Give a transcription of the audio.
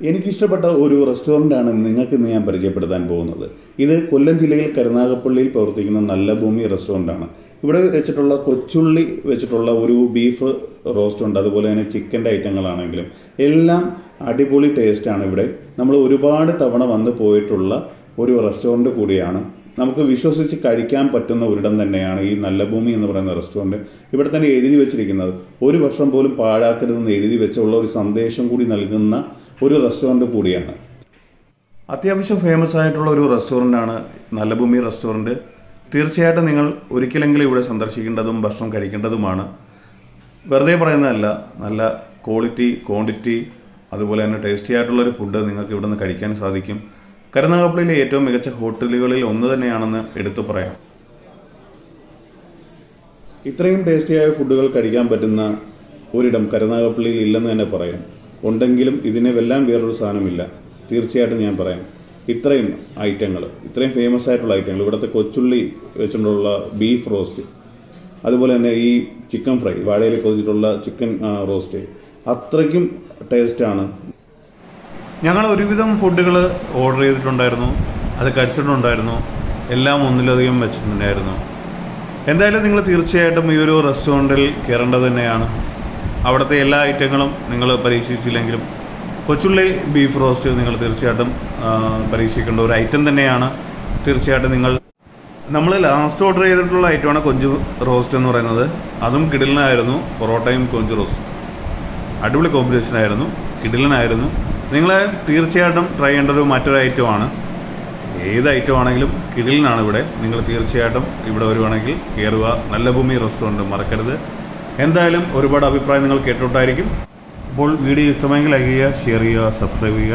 എനിക്കിഷ്ടപ്പെട്ട ഒരു റെസ്റ്റോറന്റാണ് നിങ്ങൾക്ക് ഇന്ന് ഞാൻ പരിചയപ്പെടുത്താൻ പോകുന്നത്. ഇത് കൊല്ലം ജില്ലയിൽ കരുനാഗപ്പള്ളിയിൽ പ്രവർത്തിക്കുന്ന നല്ല ഭൂമി റെസ്റ്റോറന്റാണ് ഇവിടെ വെച്ചിട്ടുള്ള കൊച്ചുള്ളി വെച്ചിട്ടുള്ള ഒരു ബീഫ് റോസ്റ്റ് ഉണ്ട് അതുപോലെ തന്നെ ചിക്കന്റെ ഐറ്റങ്ങളാണെങ്കിലും എല്ലാം അടിപൊളി ടേസ്റ്റാണ് ഇവിടെ. നമ്മൾ ഒരുപാട് തവണ വന്ന് പോയിട്ടുള്ള ഒരു റെസ്റ്റോറന്റ് കൂടിയാണ്. നമുക്ക് വിശ്വസിച്ച് കഴിക്കാൻ പറ്റുന്ന ഒരിടം തന്നെയാണ് ഈ നല്ല ഭൂമി എന്ന് പറയുന്ന റെസ്റ്റോറന്റ് ഇവിടെ തന്നെ എഴുതി വെച്ചിരിക്കുന്നത്. ഒരു വർഷം പോലും പാഴാക്കരുതെന്ന് എഴുതി വെച്ചുള്ള ഒരു സന്ദേശം കൂടി നൽകുന്ന ഒരു റെസ്റ്റോറന്റ് കൂടിയാണ്. അത്യാവശ്യം ഫേമസ് ആയിട്ടുള്ള ഒരു റെസ്റ്റോറന്റാണ് നല്ല ഭൂമി റെസ്റ്റോറന്റ് തീർച്ചയായിട്ടും നിങ്ങൾ ഒരിക്കലെങ്കിലും ഇവിടെ സന്ദർശിക്കേണ്ടതും ഭക്ഷണം കഴിക്കേണ്ടതുമാണ്. വെറുതെ പറയുന്നതല്ല നല്ല ക്വാളിറ്റി ക്വാണ്ടിറ്റി അതുപോലെ തന്നെ ടേസ്റ്റി ആയിട്ടുള്ളൊരു ഫുഡ് നിങ്ങൾക്ക് ഇവിടെ നിന്ന് കഴിക്കാൻ സാധിക്കും. കരുനാഗപ്പള്ളിയിലെ ഏറ്റവും മികച്ച ഹോട്ടലുകളിൽ ഒന്ന് തന്നെയാണെന്ന് എടുത്തു പറയാം. ഇത്രയും ടേസ്റ്റിയായ ഫുഡുകൾ കഴിക്കാൻ പറ്റുന്ന ഒരിടം കരുനാഗപ്പള്ളിയിൽ ഇല്ലെന്ന് തന്നെ പറയാം. ഉണ്ടെങ്കിലും ഇതിനെ വെല്ലാം വേറൊരു സാധനമില്ല. തീർച്ചയായിട്ടും ഞാൻ പറയാം. ഇത്രയും ഐറ്റങ്ങൾ ഇത്രയും ഫേമസ് ആയിട്ടുള്ള ഐറ്റങ്ങൾ ഇവിടുത്തെ കൊച്ചുള്ളി വെച്ചിട്ടുള്ള ബീഫ് റോസ്റ്റ് അതുപോലെ തന്നെ ഈ ചിക്കൻ ഫ്രൈ വാഴയിൽ പൊതിച്ചിട്ടുള്ള ചിക്കൻ റോസ്റ്റ് അത്രയ്ക്കും ടേസ്റ്റാണ് ഞങ്ങൾ ഒരുവിധം ഫുഡുകൾ ഓർഡർ ചെയ്തിട്ടുണ്ടായിരുന്നു. അത് കഴിച്ചിട്ടുണ്ടായിരുന്നു. എല്ലാം ഒന്നിലധികം വെച്ചിട്ടുണ്ടായിരുന്നു. എന്തായാലും നിങ്ങൾ തീർച്ചയായിട്ടും ഈ ഒരു റെസ്റ്റോറന്റിൽ കയറേണ്ടത് തന്നെയാണ്. അവിടുത്തെ എല്ലാ ഐറ്റങ്ങളും നിങ്ങൾ പരീക്ഷിച്ചില്ലെങ്കിലും കൊച്ചുള്ളി ബീഫ് റോസ്റ്റ് നിങ്ങൾ തീർച്ചയായിട്ടും പരീക്ഷിക്കേണ്ട ഒരു ഐറ്റം തന്നെയാണ്. തീർച്ചയായിട്ടും നിങ്ങൾ നമ്മൾ ലാസ്റ്റ് ഓർഡർ ചെയ്തിട്ടുള്ള ഐറ്റമാണ് കൊഞ്ച് റോസ്റ്റ് എന്ന് പറയുന്നത്. അതും കിടിലനായിരുന്നു പൊറോട്ടയും കൊഞ്ച് റോസ്റ്റും. അടിപൊളി കോമ്പിനേഷൻ ആയിരുന്നു കിടിലനായിരുന്നു. നിങ്ങൾ തീർച്ചയായിട്ടും ട്രൈ ചെയ്യേണ്ട ഒരു മറ്റൊരു ഐറ്റമാണ് ഏത് ഐറ്റം ആണെങ്കിലും കിടിലനാണ് ഇവിടെ. നിങ്ങൾ തീർച്ചയായിട്ടും ഇവിടെ വരുവാണെങ്കിൽ കയറുക നല്ല ഭൂമി റെസ്റ്റോറന്റ് മറക്കരുത്. എന്തായാലും ഒരുപാട് അഭിപ്രായം നിങ്ങൾ കേട്ടിട്ടുണ്ടായിരിക്കും. അപ്പോൾ വീഡിയോ ഇഷ്ടമെങ്കിൽ ലൈക്ക് ചെയ്യുക ഷെയർ ചെയ്യുക സബ്സ്ക്രൈബ് ചെയ്യുക.